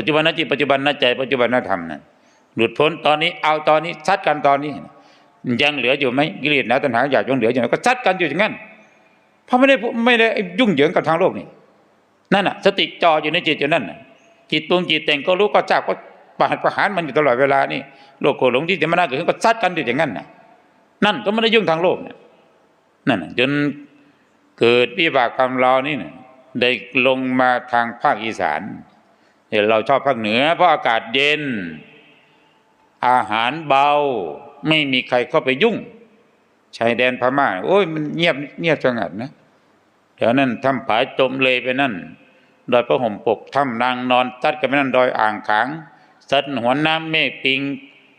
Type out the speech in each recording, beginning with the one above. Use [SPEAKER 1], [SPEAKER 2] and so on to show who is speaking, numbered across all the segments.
[SPEAKER 1] ปัจจุบันนจิตปัจจุบันนใจปัจจุบันนธรรมนั่นหลุดพ้นตอนนี้เอาตอนนี้ซัดกันตอนนี้ ยังเหลืออยู่ไหมกิเลสนะตัณหาอยากยังเหลืออยู่ไหมก็ซัดกันอยู่อย่างนั้นเพราะไม่ได้ไม่ได้ยุ่งเหยิงกับทางโลกนี่นั่นน่ะ สติจออยู่ในจิตอยู่นั่นน่ะจิตปรุงจิตแต่งก็รู้ก็ทราบก็ประหัตประหารมันอยู่ตลอดเวลานี่โลกโกรธหลงที่จะมานาเกิดขึ้นก็ซัดกันอยู่อย่างนั้นน่ะ นั่นก็ไม่ได้ยุ่งทางโลกน่ะนั่นน่ะจนเกิดวิบากกรรมเรานี่น่ะได้ลงมาทางภาคอีสาน เห็นเราชอบภาคเหนือ เพราะอากาศเย็น อาหารเบา ไม่มีใครเข้าไปยุ่งชายแดนพม่า โอ้ยมันเงียบเงียบสงัดนะแถวนั้นถ้ำผาจมเลยไปนั่นดอยพระห่มปกถ้ำนางนอนซัดกันไปนั่นดอยอ่างขางซัดหัวน้ำเมฆปิง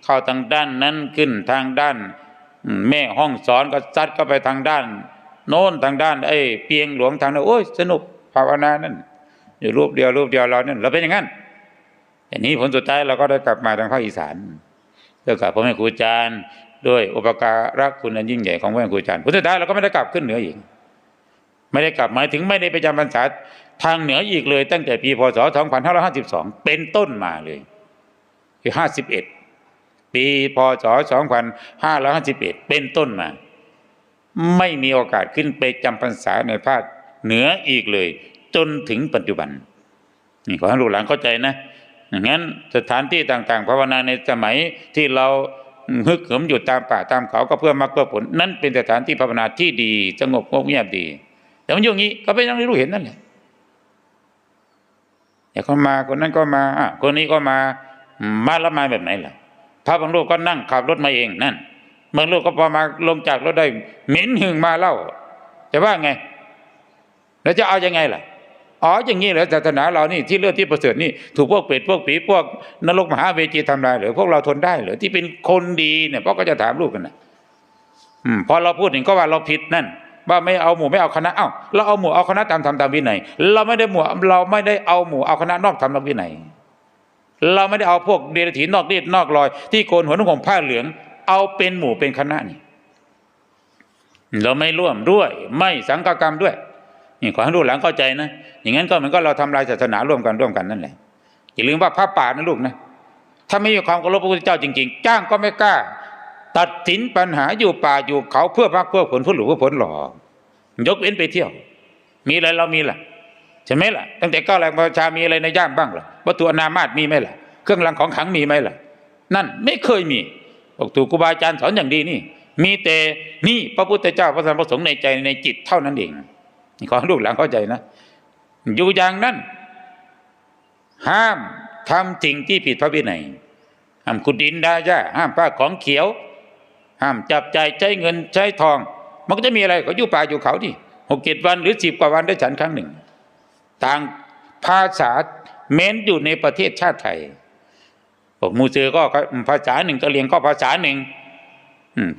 [SPEAKER 1] เข้าทางด้านนั้นขึ้นทางด้าน แม่ห้องสอนก็ซัดก็ไปทางด้าน โน้นทางด้านไอ้เปียงหลวงทางนั้นโอ้ยสนุกภาวนานั่น อยู่รูปเดียวรูปเดียวเราเนั่นเราเป็นอย่างนั้นอันนี้ผลสุดท้ายเราก็ได้กลับมาทางภาคอีสานเกี่ยวกับพ่อแม่ครูอาจารย์ด้วยอุปการะคุณอันยิ่งใหญ่ของพ่อแม่ครูอาจารย์ผลสุดท้ายเราก็ไม่ได้กลับขึ้นเหนืออีก ไม่ได้กลับหมายถึงไม่ได้ไปจำพรรษาทางเหนืออีกเลย ตั้งแต่ปีพศ 2552 เป็นต้นมาเลยคือ51 ปีพศ 2551 เป็นต้นมา ไม่มีโอกาสขึ้นไปจำพรรษาในภาคเหนืออีกเลย จนถึงปัจจุบันนี่ขอให้ลูกหลานเข้าใจนะอย่างนั้นสถานที่ต่างๆ ภาวนาในสมัยที่เราฮึกเหิมอยู่ตามป่าตามเขาก็เพื่อมรรคเพื่อผล นั่นเป็นสถานที่ภาวนาที่ดีสงบงบเงียบดี แต่มันอยู่งี้ก็เป็นอย่างที่รู้เห็นนั่นแหละอย่าเขามาคนนั้นก็มาคนนี้ก็มามาล้วมาแบบไหนล่ะพระบางรูปก็นั่งขับรถมาเองนั่นบางรูปก็พอมาลงจากรถได้เหม็นหึงมาเล่าจะว่าไง แล้วจะเอายังไงล่ะ อ๋ออย่างนี้เหรอศาสนาเรานี่ที่เลือดที่ประเสริฐนี่ถูกพวกเปรตพวกผีพวกนรกมหาเวจีทำลายหรือพวกเราทนได้หรือที่เป็นคนดีเนี่ยพราะก็จะถามลูกกันนะอืมพอเราพูดถึงก็ว่าเราผิดนั่น ว่าไม่เอาหมู่ไม่เอาคณะเอ้าเราเอาหมู่เอาคณะตามธรรมตามวินัยเราไม่ได้หมู่เราไม่ได้เอาหมู่เอาคณะนอกธรรมนอกวินัยเราไม่ได้เอาพวกเดรัจฉีนอกรีดนอกรอย ที่โกนหัวนุ่งห่มผ้าเหลือง เอาเป็นหมู่เป็นคณะนี่เราไม่ร่วมด้วย ไม่สังฆกรรมด้วย นี่ขอให้ลูกหลานเข้าใจนะ อย่างนั้นก็เหมือนก็เราทำลายศาสนาร่วมกันร่วมกันนั่นแหละ อย่าลืมว่าพระป่านะลูกนะ ถ้าไม่มีความเคารพพระพุทธเจ้าจริงๆ จ้างก็ไม่กล้า ตัดสินปัญหาอยู่ป่าอยู่เขาเพื่อมรรคเพื่อผลเพื่อหลุดเพื่อผลหล่อยกเว้นไปเที่ยว มีอะไรเรามีล่ะใช่ไหมล่ะ ตั้งแต่ก้าวแรงประชามีอะไรในย่ามบ้างล่ะวัตถุอนามาตมีไหมล่ะ เครื่องรางของขังมีไหมล่ะ นั่นไม่เคยมีบอกถูกครูบาอาจารย์สอนอย่างดีนี่ มีแต่นี่พระพุทธเจ้าพระธรรมพระสงฆ์ในใจในจิตเท่านั้นเอง ขอให้ลูกหลานเข้าใจนะ อยู่อย่างนั้น ห้ามทำสิ่งที่ผิดพระวินัยห้ามขุดดินดาย่าห้ามป้าของเขียว ห้ามจับใจใช้เงินใช้ทอง มันก็จะมีอะไรก็อยู่ป่าอยู่เขาที่หกเจ็ดวันหรือสิบกว่าวันได้ฉันครั้งหนึ่ง ต่างภาษาเม้นอยู่ในประเทศชาติไทยพวกมูเซอก็ภาษาหนึ่งก็เรียงก็ภาษาหนึ่ง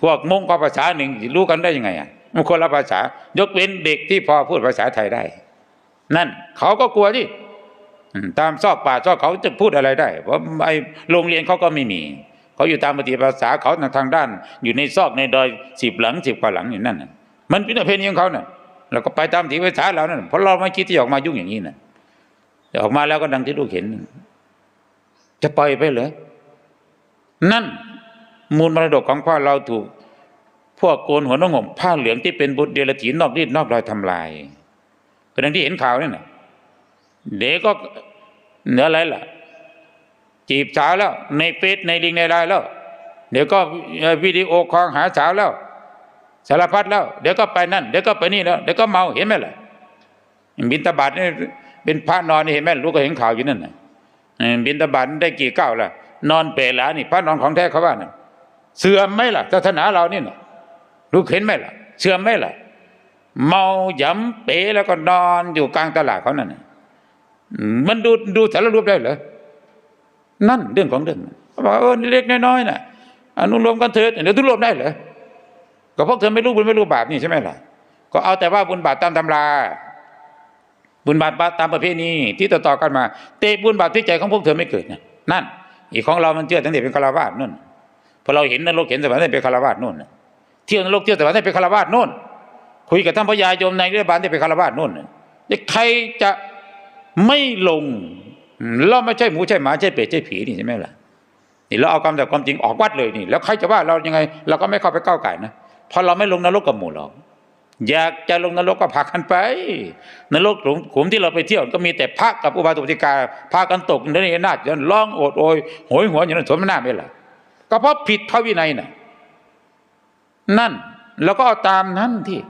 [SPEAKER 1] พวกมงก็ภาษาหนึ่งรู้กันได้ยังไงอะ มันคนละภาษา ยกเว้นเด็กที่พอพูดภาษาไทยได้ นั่น เขาก็กลัวที่ตามซอกป่าซอกเขาจะพูดอะไรได้ เพราะไอ้โรงเรียนเขาก็ไม่มี เขาอยู่ตามปฏิภาษาเขาทางด้าน อยู่ในซอกในดอยสิบหลังสิบกว่าหลังอยู่นั่นน่ะมันเป็นเพณีของเขาน่ะเราก็ไปตามที่ภาษาเรานั่นเพราะเราไม่คิดที่ออกมายุ่งอย่างนี้น่ะออกมาแล้วก็ดังที่ลูกเห็น จะปล่อยไปเหรอนั่น มูลมรดกของพ่อเราถูก พวกโกนหัวนงห่มผ้าเหลืองที่เป็นบุตรเดรัจฉีนอกรีดนอกรอยทำลายก็ดังที่เห็นข่าวนี่นะเด็กก็เหนืออะไรล่ะ จีบสาวแล้ว ในเฟซในลิงในไลน์แล้ว เดี๋ยวก็วิดีโอคอลหาสาวแล้ว สารพัดแล้ว เดี๋ยวก็ไปนั่น เดี๋ยวก็ไปนี่แล้ว เดี๋ยวก็เมาเห็นไหมล่ะบินตาบาดนี่เป็นพระนอนนี่เห็นไหมลูกก็เห็นข่าวอยู่นั่นนะบินตาบาดได้กี่ก้าวล่ะ นอนเปรหลานี่พระนอนของแท้เขาว่าน่ะเสื่อมไหมล่ะศาสนาเรานี่น่ะ ลูกเห็นไหมล่ะ เชื่อมไหมล่ะ เมาหยำเป๋แล้วก็นอนอยู่กลางตลาดเขานั่นน่ะมันดูดูสารรูปได้เหรอนั่นเรื่องของเรื่องเขาบอกเออเล็กน้อยๆน่ะอนุโลมกันเถิดเดี๋ยวทุรวมได้เหรอก็เพราะเธอไม่รู้บุญไม่รู้บาปนี่ใช่ไหมล่ะ ก็เอาแต่ว่าบุญบาปตามตำราบุญบาปตามประเพณีที่ต่อๆกันมา เตะบุญบาปที่ใจของพวกเธอไม่เกิดนะนั่น อีกของเรามันเชื่อตั้งแต่เป็นคารวาสนู่นพอเราเห็นนรกเห็นสวรรค์ตั้งแต่เป็นคารวาสนู่น เที่ยวนรกเที่ยวสวรรค์ได้เป็นคารวาสโน่น คุยกับท่านพระยายมในรื่องบาลได้เป็นคารวาสโน่นใครจะไม่ลงเราไม่ใช่หมูใช่หมาใช่เป็ดใช่ผีนี่ใช่ไหมล่ะนี่เราเอาคำแต่ความจริงออกวัดเลยนี่ แล้วใครจะว่าเรายังไง เราก็ไม่เข้าไปก้าวไก่นะเพราะเราไม่ลงนรกกับหมู่เราอยากจะลงนรกก็พากันไป นรกหลุมขุมที่เราไปเที่ยวก็มีแต่พระกับอุบาสกอุบาสิกาพากันตกในนี้นาจนร้องโอดโอยโหยหวนอย่างนั้นสมน้าไม่ล่ะก็เพราะผิดพระวินัยน่ะ นั่น แล้วก็เอาตามนั้นที่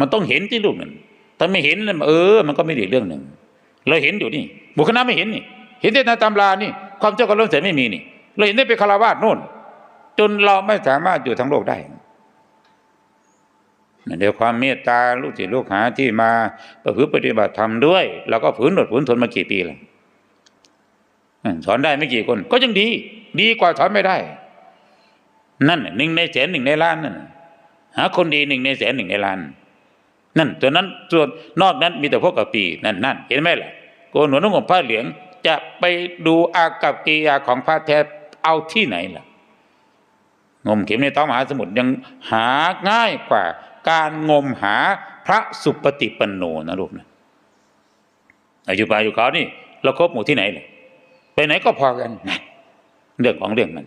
[SPEAKER 1] มันต้องเห็นที่ลูกนั่นถ้าไม่เห็นเออ มันก็ไม่ดีเรื่องหนึ่ง เราเห็นอยู่นี่บุคคลนั้นไม่เห็นนี่ เห็นแต่ในตำรานี่ ความเชื่อความเลื่อมใสไม่มีนี่ เราเห็นได้เป็นคารวาสโน่น จนเราไม่สามารถอยู่ทั้งโลกได้เดี๋ยวความเมตตาลูกศิษย์ลูกหาที่มาประพฤติปฏิบัติธรรมด้วยเราก็ฝืนอดฝืนทนมากี่ปีแล้วสอนได้ไม่กี่คน ก็ยังดี ดีกว่าสอนไม่ได้ นั่นหนึ่งในแสนหนึ่งในล้านนั่น หาคนดีหนึ่งในแสนหนึ่งในล้าน นั่นตัวนั้นส่วนนอกนั้นมีแต่พวกกะปีนั่นนั่นเห็นไหมล่ะโกนหัวนุ่งห่มผ้าเหลืองจะไปดูอากับกิยาของพระแท้เอาที่ไหนล่ะ งมเข็มในท้องมหาสมุทรยังหาง่ายกว่า การงมหาพระสุปฏิปันโนนะลูกนะอายุปาอายุเขานี่เราคบหมู่ที่ไหนเลยไปไหนก็พอกันนะเรื่องของเรื่องมัน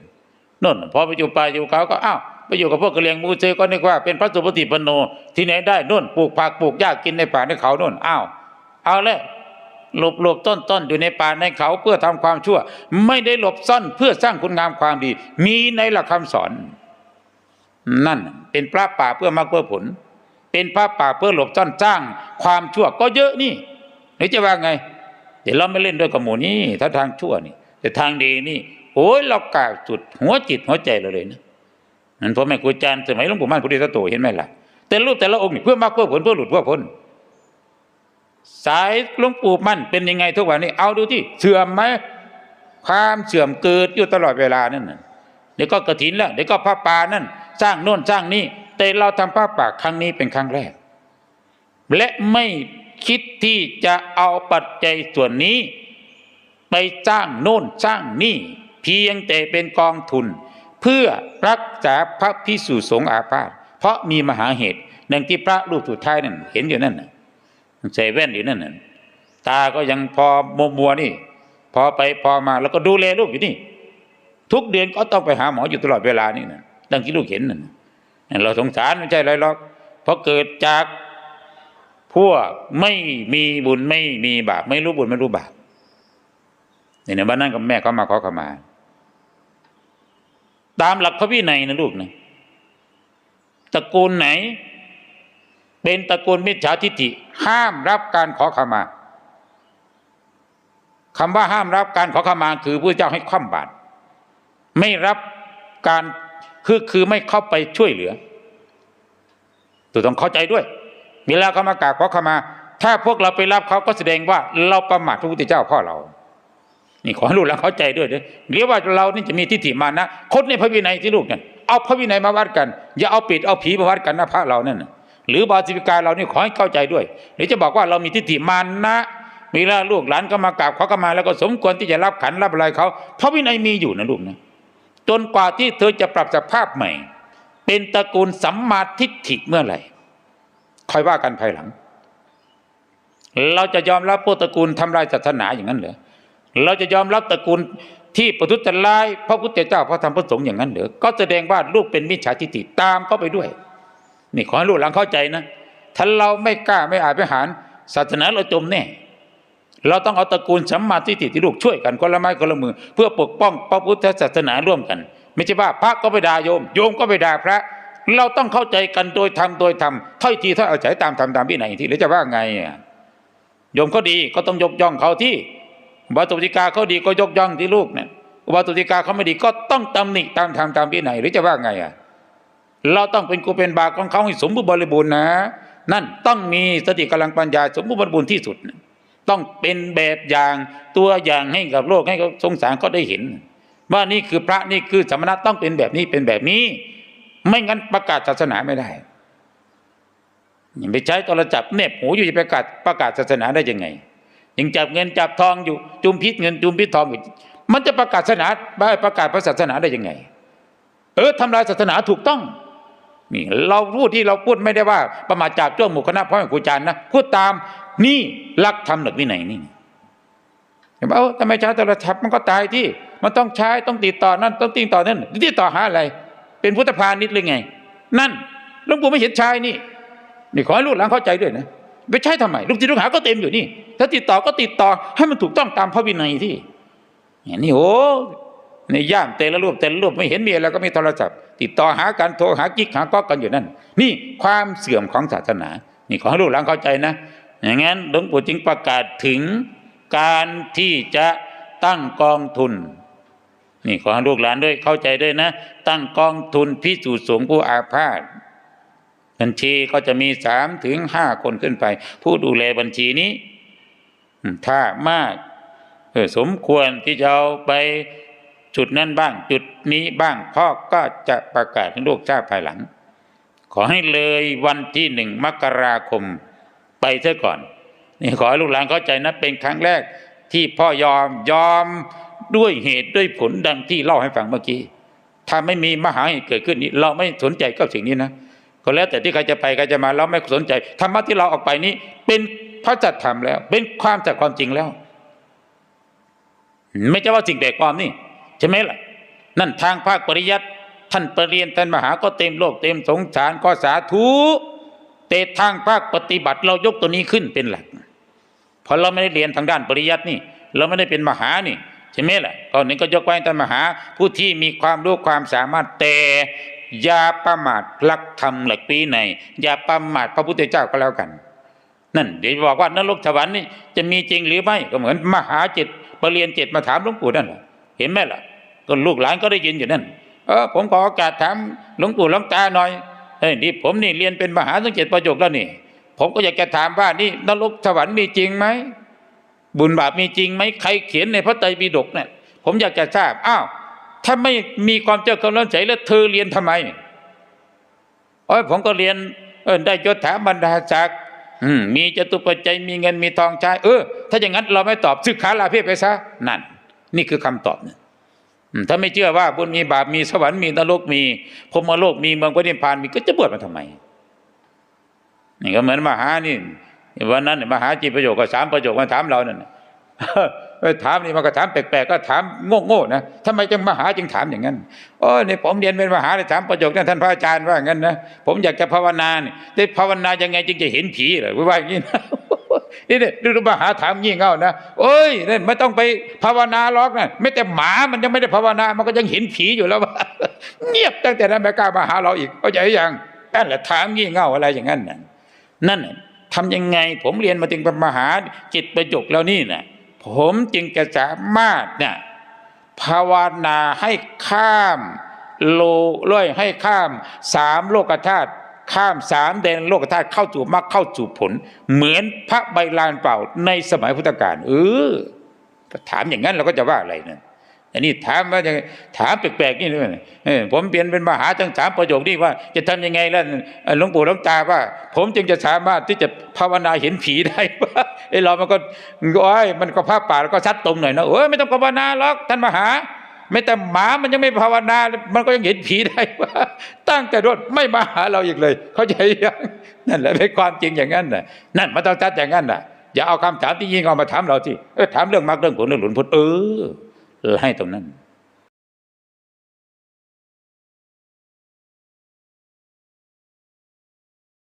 [SPEAKER 1] โน่นพอไปอยู่ป่าอยู่เขาก็อ้าว ไปอยู่กับพวกกะเหรียงมูเซก็นึกว่าเป็นพระสุปฏิปันโน ที่ไหนได้โน่นปลูกผักปลูกหญ้ากินในป่าในเขาโน่นอ้าวเอาเลยหลบหลบต้นต้นอยู่ในป่าในเขาเพื่อทำความชั่ว ไม่ได้หลบซ่อนเพื่อสร้างคุณงามความดี มีในหลักคำสอน นั่น เป็นพระป่าเพื่อมรรคเพื่อผล เป็นพระป่าเพื่อหลบซ่อนสร้างความชั่วก็เยอะนี่หรือจะว่าไง เดี๋ยวเราไม่เล่นด้วยกับหมูนี่ถ้าทางชั่วนี่ แต่ทางดีนี่โอ้ยเรากล่าวสุดหัวจิตหัวใจเราเลยนะ นั่นพ่อแม่ครูอาจารย์สมัยหลวงปู่มั่นพุทธิโตเห็นไหมล่ะ แต่รูปแต่ละองค์นี่เพื่อมรรคเพื่อผลเพื่อหลุดเพื่อพ้นสายหลวงปู่มั่นเป็นยังไงทุกวันนี้ เอาดูที่เสื่อมไหมความเสื่อมเกิดอยู่ตลอดเวลานั่นน่ะเดี๋ยวก็กระถินแล้วเดี๋ยวก็พระป่านั่น สร้างโน่นสร้างนี่แต่เราทำพระป่าครั้งนี้เป็นครั้งแรก และไม่คิดที่จะเอาปัจจัยส่วนนี้ ไปสร้างโน่นสร้างนี่ เพียงแต่เป็นกองทุน พื่อรักษาพระพิสุสงฆ์อาพาธเพราะมีมหาเหตุดังที่พระรูปสุดท้ายนั่นเห็นอยู่นั่นน่ะใส่แว่นอยู่นั่นน่ะตาก็ยังพอมัวมัวนี่ พอไปพอมาแล้วก็ดูแลลูกอยู่นี่ ทุกเดือนก็ต้องไปหาหมออยู่ตลอดเวลานี่นะดังที่ลูกเห็นนั่นน่ะเราสงสารไม่ใช่ไรหรอกเพราะเกิดจากพวกไม่มีบุญไม่มีบาปไม่รู้บุญไม่รู้บาปเนี่ยในบ้านนั้นกับแม่เขามาขอขมา ตามหลักพระวินัยนะลูกนะตระกูลไหน เป็นตระกูลมิจฉาทิฏฐิห้ามรับการขอขมาคำว่าห้ามรับการขอขมาคือพระเจ้าให้คว่ำบาตรไม่รับการคือคือไม่เข้าไปช่วยเหลือตัวต้องเข้าใจด้วย เวลาเขามากราบขอขมา ถ้าพวกเราไปรับเขาก็แสดงว่าเราประมาทพระพุทธเจ้าพ่อเรา นี่ขอให้ลูกหลานเข้าใจด้วยเด้อเรียกว่าเรานี่จะมีทิฏฐิมานะคดในพระวินัยที่ลูกเนี่ยเอาพระวินัยมาวัดกัน อย่าเอาปิดเอาผีมาวัดกันนะพระเรานั่นน่ะหรือบาสิกาเรานี่ขอให้เข้าใจด้วยหรือจะบอกว่าเรามีทิฏฐิมานะเวลาลูกหลานก็มากราบเขาก็มาแล้วก็สมควรที่จะรับขันรับอะไรเขาพระวินัยมีอยู่นะลูกนะจนกว่าที่เธอจะปรับสภาพใหม่ เป็นตระกูลสัมมาทิฏฐิเมื่อไหร่คอยว่ากันภายหลัง เราจะยอมรับพวกตระกูลทำลายศาสนาอย่างนั้นเหรอ เราจะยอมรับตระกูลที่ประทุษร้ายพระพุทธเจ้าพระธรรมพระสงฆ์อย่างนั้นเหรอก็แสดงว่าลูกเป็นมิจฉาทิฏฐิตามเข้าไปด้วย นี่ขอให้ลูกหลังเข้าใจนะถ้าเราไม่กล้าไม่อาจไม่หารศาสนาเราจมแน่เราต้องเอาตระกูลสัมมาทิฏฐิที่ลูกช่วยกันคนละไม้คนละมือ เพื่อปกป้องพระพุทธศาสนาร่วมกัน ไม่ใช่ว่าพระก็ไปด่าโยม โยมก็ไปด่าพระ เราต้องเข้าใจกันโดยธรรมโดยธรรมถ้อยทีถ้อยอาศัยตามธรรมตามวินัยที่หรือจะว่าไงโยมเขาดีก็ต้องยกย่องเขาที่ วัตถุติกาเขาดีก็ยกย่องที่ลูกเนี่ยวัตถุติกาเขาไม่ดีก็ต้องตำหนิตามธรรมตามวินัยหรือจะว่าไงอะเราต้องเป็นกูเป็นบาของเขาให้สมบูรณ์บริบูรณ์นะ นั่นต้องมีสติกำลังปัญญาสมบูรณ์บริบูรณ์ที่สุด ต้องเป็นแบบอย่างตัวอย่างให้กับโลกให้เขาสงสารเขาได้เห็น ว่านี่คือพระนี่คือสมณะต้องเป็นแบบนี้เป็นแบบนี้ ไม่งั้นประกาศศาสนาไม่ได้ยังไปใช้โทรจับเน็บหูอยู่จะประกาศประกาศศาสนาได้ยังไง ยังจับเงินจับทองอยู่จุมพิษเงินจุมพิษทองอยู่มันจะประกาศศาสนาประกาศพระศาสนาได้ยังไง เออทำลายศาสนาถูกต้องนี่เราพูดที่เราพูดไม่ได้ว่า ประมาทจากจ้วงหมู่คณะพ่อแม่ครูอาจารย์นะพูดตามนี่หลักธรรมหลักวินัยนี่เอ้าทำไมใช้โทรศัพท์มันก็ตายที่ มันต้องใช้ต้องติดต่อนั่นต้องติดต่อนั่นติดต่อหาอะไร เป็นพุทธพาณิชย์หรือไง นั่นหลวงปู่ไม่เห็นใช้นี่นี่ขอให้ลูกหลานเข้าใจด้วยนะ ไปใช้ทำไมลูกศิษย์ลูกหาก็เต็มอยู่นี่ ถ้าติดต่อก็ติดต่อให้มันถูกต้องตามพระวินัยที่อย่างนี้โอ้ในย่ามแต่ละรูปแต่ละรูปไม่เห็นมีอะไรก็มีโทรศัพท์ ติดต่อหากันโทรหากิ๊กหาก็กันอยู่นั่น นี่ความเสื่อมของศาสนา นี่ขอให้ลูกหลานเข้าใจนะ อย่างนั้นหลวงปู่จึงประกาศถึงการที่จะตั้งกองทุน นี่ขอให้ลูกหลานด้วยเข้าใจด้วยนะ ตั้งกองทุนพิสูจน์สงผู้อาพาธ บัญชีก็จะมีสามถึงห้าคนขึ้นไป ผู้ดูแลบัญชีนี้ ถ้ามากสมควรที่จะเอาไปจุดนั้นบ้าง จุดนี้บ้างพ่อก็จะประกาศให้ลูกทราบภายหลัง ขอให้เลยวันที่หนึ่งมกราคมไปเสียก่อนนี่ขอให้ลูกหลานเข้าใจนะเป็นครั้งแรกที่พ่อยอมยอมด้วยเหตุด้วยผลดังที่เล่าให้ฟังเมื่อกี้ ถ้าไม่มีมหาเหตุเกิดขึ้นนี้ เราไม่สนใจกับสิ่งนี้นะ ก็แล้วแต่ที่ใครจะไปใครจะมาเราไม่สนใจธรรมะที่เราออกไปนี้ เป็นพระจัตธรรมแล้ว เป็นความจากความจริงแล้ว ไม่ใช่ว่าสิ่งแปลกปลอมนี่ใช่ไหมล่ะ นั่นทางภาคปริยัติท่านปรริญญาท่านมหาก็เต็มโลกเต็มสงสารก็สาธุแต่ทางภาคปฏิบัติเรายกตัวนี้ขึ้นเป็นหลักเพราะเราไม่ได้เรียนทางด้านปริยัตินี่ เราไม่ได้เป็นมหานี่ใช่ไหมล่ะก่อนนี้ก็ยกไว้ท่านมหาผู้ที่มีความรู้ความสามารถแต่ อย่าประมาทหลักธรรมหลักปีในอย่าประมาทพระพุทธเจ้าก็แล้วกัน นั่น เดี๋ยวบอกว่านรกสวรรค์นี่จะมีจริงหรือไม่ก็เหมือนมหาจ็ดปรริญญาจ็ดมาถามหลวงปู่นั่นแหละเห็นไหมล่ะก็ลูกหลานก็ได้ยินอยู่นั่นเออผมขอโอกาสถามหลวงปู่หลวงตาหน่อยเฮ้ยนี่ผมนี่เรียนเป็นมหาสังเกตประโยคแล้วนี่ ผมก็อยากจะถามว่านี่นรกสวรรค์มีจริงไหมบุญบาปมีจริงไหมใครเขียนในพระไตรปิฎกเนี่ยผมอยากจะทราบอ้าว ถ้าไม่มีความเจ้าความร้อนใจแล้วเธอเรียนทำไมโอ้ยผมก็เรียน เออได้ยศถาบรรดาศักดิ์มีจตุปัจจัยมีเงินมีทองใช้เออ ถ้าอย่างนั้นเราไม่ตอบซึกขาลาเพศไปซะนั่น นี่คือคำตอบเนี่ยถ้าไม่เชื่อว่าบุญมีบาปมีสวรรค์มีนรกมีพรมโลกมีเมืองพระนิพพานมีก็จะบวชมาทำไมนี่ก็เหมือนมหานี่วันนั้นมหาจีประโยคก็สามประโยคมาถามเรานั่นน่ะเออถามนี่มันก็ถามแปลกๆก็ถามโง่ๆนะทำไมจึงมหาจึงถามอย่างนั้นโอ้ยนี่ผมเรียนเป็นมหาเลยถามประโยคนั้นท่านพระอาจารย์ว่างั้นนะผมอยากจะภาวนาเนี่ยแต่ภาวนายังไงจึงจะเห็นผีเหรอว่าอย่างนี้นะนี่เนี่ยดูมหาถามงี่เง่านะโอ้ยนั่ไม่ต้องไปภาวนาหรอกนะไม่แต่หมามันยังไม่ได้ภาวนามันก็ยังเห็นผีอยู่แล้วว่าเงียบตั้งแต่นั้นไม่กล้ามาหาเราอีกเข้าใจยังนั่นแหละถามงี่เง่าอะไรอย่างนั้นน่ะนั่นทำยังไงผมเรียนมาถึงเป็นมหาจิตประโยคแล้วนี่นะ ผมจึงจะสามารถเนี่ยภาวนาให้ข้ามโลร้อยให้ข้ามสามโลกธาตุข้ามสามแดนโลกธาตุเข้าสู่มรรคเข้าสู่ผล เหมือนพระใบลานเปล่าในสมัยพุทธกาลเออถามอย่างนั้นเราก็จะว่าอะไรเนี่ย อันนี้ถามว่าจะถามแปลกๆนี่ด้วยผมเปลี่ยนเป็นมหาจังสามประโยคนี่ว่า จะทำยังไงแล่ะเอ่อหลวงปู่หลวงตาว่า ผมจึงจะสามารถที่จะภาวนาเห็นผีได้ว่าไอ้เรามันก็โอ้ยมันก็ภาพป่าแล้วก็ชัดตรงหน่อยนะเออไม่ต้องภาวนาหรอกท่านมหาไม่แต่หมามันยังไม่ภาวนา มันก็ยังเห็นผีได้ว่า ตั้งแต่รถไม่มาหาเราอีกเลย เข้าใจยังนั่นแหละเป็นความจริงอย่างนั้นน่ะ นั่นมันต้องชัดอย่างนั้นน่ะ อย่าเอาคำถามที่ยิงเอามาถามเราที่เออถามเรื่องมรรคเรื่องผลเรื่องหลุนพ้นเออ เออให้ตรงนั้น